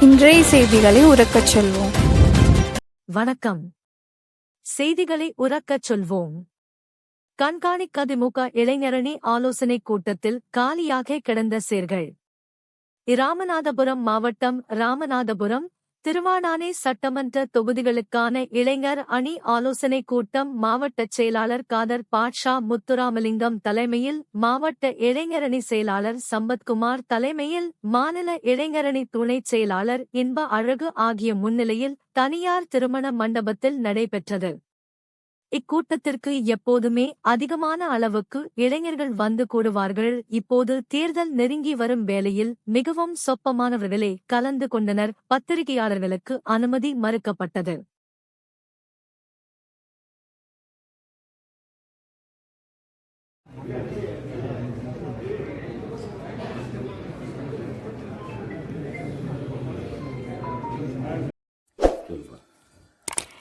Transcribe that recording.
இன்றைய செய்திகளை உறக்கச் சொல்வோம். வணக்கம். செய்திகளை உறக்கச் சொல்வோம். கண்காணிக்கதிமுக இளைஞரணி ஆலோசனைக் கூட்டத்தில் காலியாக கிடந்த சேர்கள். இராமநாதபுரம் மாவட்டம் ராமநாதபுரம் திருவாடானை சட்டமன்ற தொகுதிகளுக்கான இளைஞர் அணி ஆலோசனைக் கூட்டம் மாவட்டச் செயலாளர் காதர் பாட்ஷா முத்துராமலிங்கம் தலைமையில் மாவட்ட இளைஞரணி செயலாளர் சம்பத்குமார் தலைமையில் மாநில இளைஞரணி துணைச் செயலாளர் இன்ப அழகு ஆகிய முன்னிலையில் தனியார் திருமண மண்டபத்தில் நடைபெற்றது. இக்கூட்டத்திற்கு எப்போதுமே அதிகமான அளவுக்கு இளைஞர்கள் வந்து கூடுவார்கள். இப்போது தேர்தல் நெருங்கி வரும் வேளையில் மிகவும் சொப்பமானவர்களே கலந்து கொண்டனர். பத்திரிகையாளர்களுக்கு அனுமதி மறுக்கப்பட்டது.